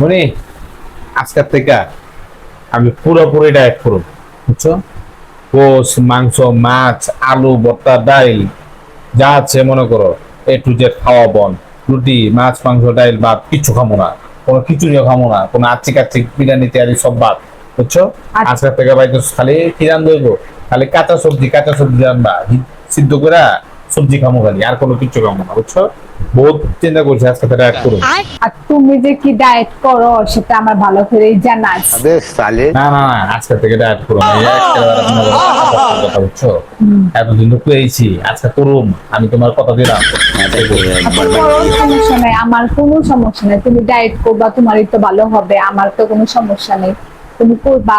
মনি আজকের থেকে আমি পুরোপুরি ডায়েট করব। বুঝছ? গোস মাংস মাছ আলু ভর্তা ডাইল যা আছে মনে করো এ টু জেড খাওয়া বন। রুটি মাছ মাংস ডাইল ভাত কিচ্ছু খামো না। কোনো খিচুড়িও খামো না। কোনো আচ্ছিক আচ্ছিক বিরিয়ানি তিয়ারি সব বাদ। বুঝছ? আচ্ছা। আজকের থেকে ভাই তো খালি কি রান খালি কাঁচা সবজি কাঁচা সবজি রান্না সিদ্ধ করে সবজি খামো খালি আর কোনো কিছু খামো না বুঝছ বহুত চিন্তা করছি আজকে তো ডায়েট করো আর তুমি যে কি ডায়েট করো সেটা আমার ভালো করেই জানা আছে বেশ তাহলে না না না আজকে থেকে ডায়েট করো করব কথা বুঝছ এত দিন তো পেয়েছি আজকে করুম আমি তোমার কথা দিলাম সমস্যা নাই আমার কোনো সমস্যা নাই তুমি ডায়েট করবা তোমারই তো ভালো হবে আমার তো কোনো সমস্যা নেই তুমি করবা